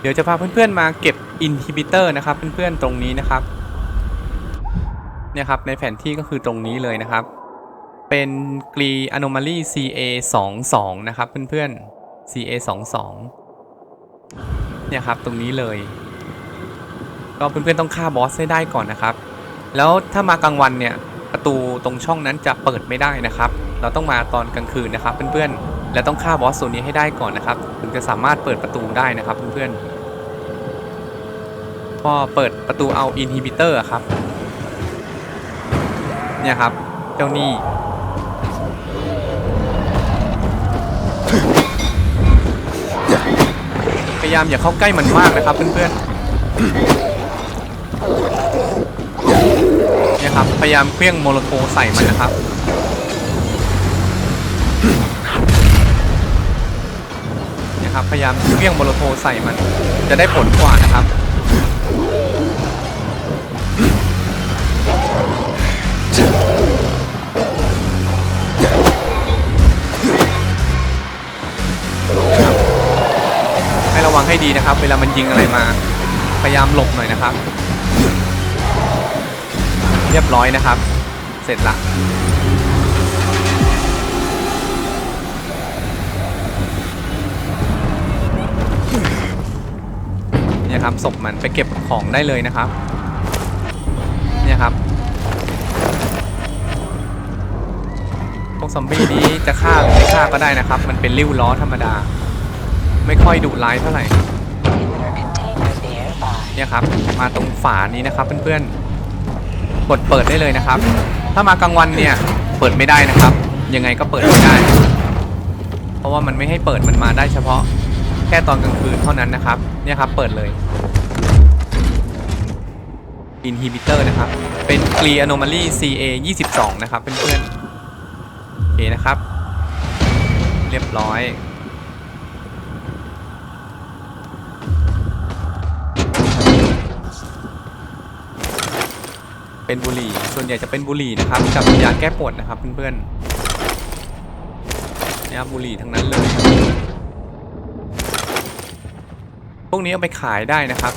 เดี๋ยวจะพาเพื่อนๆมาเก็บอินฮิบิเตอร์นะครับเพื่อนๆตรงนี้นะครับเนี่ยครับในแผนที่ก็คือตรงนี้เลยนะครับ เป็นกรีอ n o m a l y CA 2 2นะครับเพื่อนๆ CA 2 2เนี่ยครับตรงนี้เลย ก็เพื่อนๆต้องฆ่าบอสให้ได้ก่อนนะครับ แล้วถ้ามากลางวันเนี่ยประตูตรงช่องนั้นจะเปิดไม่ได้นะครับ เราต้องมาตอนกลางคืนนะครับเพื่อนๆ และต้องฆ่าบอสตัวนี้ให้ได้ก่อนนะครับ ถึงจะสามารถเปิดประตูได้นะครับเพื่อนๆ พอเปิดประตูเอาอินฮิบิเตอร์ครับ เนี่ยครับ เจ้านี่พยายามอย่าเข้าใกล้มันมากนะครับเพื่อนๆ เนี่ยครับ พยายามเคลี้ยงโมโลโคใส่มันนะครับ ครับ พยายามเลี้ยงโมโลโคใส่มันจะได้ผลกว่านะครับ ให้ระวังให้ดีนะครับ เวลามันยิงอะไรมา พยายามหลบหน่อยนะครับ เรียบร้อยนะครับ เสร็จละ นี่ยครับศพมันไปเก็บของได้เลยนะครับ เนี่ยครับ พวกซอมบี้นี้จะฆ่าหรือไม่ฆ่าก็ได้นะครับ มันเป็นริ้วล้อธรรมดา ไม่ค่อยดุร้ายเท่าไหร่ เนี่ยครับ มาตรงฝานี้นะครับเพื่อนๆ กดเปิดได้เลยนะครับ ถ้ามากลางวันเนี่ยเปิดไม่ได้นะครับ ยังไงก็เปิดไม่ได้ เพราะว่ามันไม่ให้เปิดมันมาได้เฉพาะ แค่ตอนกลางคืนเท่านั้นนะครับ เนี่ยครับ เปิดเลย inhibitor นะครับ เป็น g l e anomaly CA 22 นะครับเพื่อนๆโอเคนะครับ เรียบร้อยเป็นบุหรี่ ส่วนใหญ่จะเป็นบุหรี่นะครับ กับยาแก้ปวดนะครับเพื่อนๆเนี่ยครับบุหรี่ทั้งนั้นเลย พวกนี้เอาไปขายได้นะครับ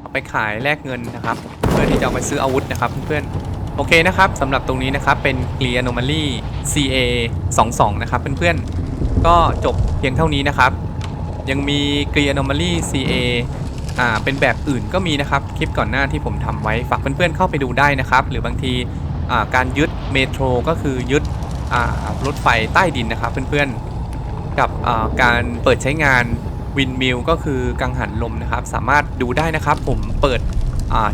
เอาไปขายแลกเงินนะครับ เพื่อที่จะเอาไปซื้ออาวุธนะครับเพื่อนๆ โอเคนะครับสำหรับตรงนี้นะครับเป็น g l e Anomaly CA 22นะครับเพื่อนๆ ก็จบเพียงเท่านี้นะครับ ยังมี g l e Anomaly CA อ่าเป็นแบบอื่นก็มีนะครับ คลิปก่อนหน้าที่ผมทำไว้ฝากเพื่อนๆเข้าไปดูได้นะครับ หรือบางทีอ่าการยึดเมโทรก็คือยึดอ่ารถไฟใต้ดินนะครับเพื่อนๆ กับอ่าการเปิดใช้งาน วินมิลก็คือกังหันลมนะครับ สามารถดูได้นะครับ ผมเปิด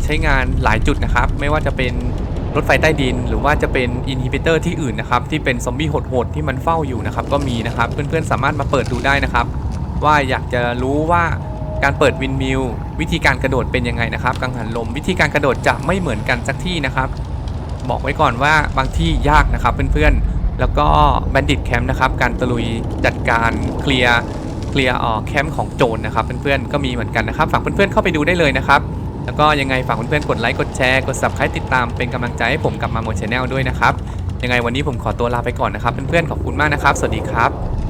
ใช้งานหลายจุดนะครับ ไม่ว่าจะเป็นรถไฟใต้ดิน หรือว่าจะเป็นอินฮิบิเตอร์ที่อื่นนะครับ ที่เป็นซอมบี้โหดๆที่มันเฝ้าอยู่นะครับ ก็มีนะครับ เพื่อนๆสามารถมาเปิดดูได้นะครับ ว่าอยากจะรู้ว่าการเปิดวินมิลวิธีการกระโดดเป็นยังไงนะครับกังหันลม วิธีการกระโดดจะไม่เหมือนกันสักที่นะครับ บอกไว้ก่อนว่าบางที่ยากนะครับเพื่อนๆแล้วก็แบนดิตแคมป์นะครับ การตะลุยจัดการเคลียร์ เคลียร์ออแคมป์ของโจรนะครับเพื่อนๆก็มีเหมือนกันนะครับฝากเพื่อนๆเข้าไปดูได้เลยนะครับแล้วก็ยังไงฝากเพื่อนๆกดไลค์กดแชร์กด subscribe ติดตามเป็นกำลังใจให้ผมกับมาโมชแนลด้วยนะครับยังไงวันนี้ผมขอตัวลาไปก่อนนะครับเพื่อนๆขอบคุณมากนะครับ สวัสดีครับ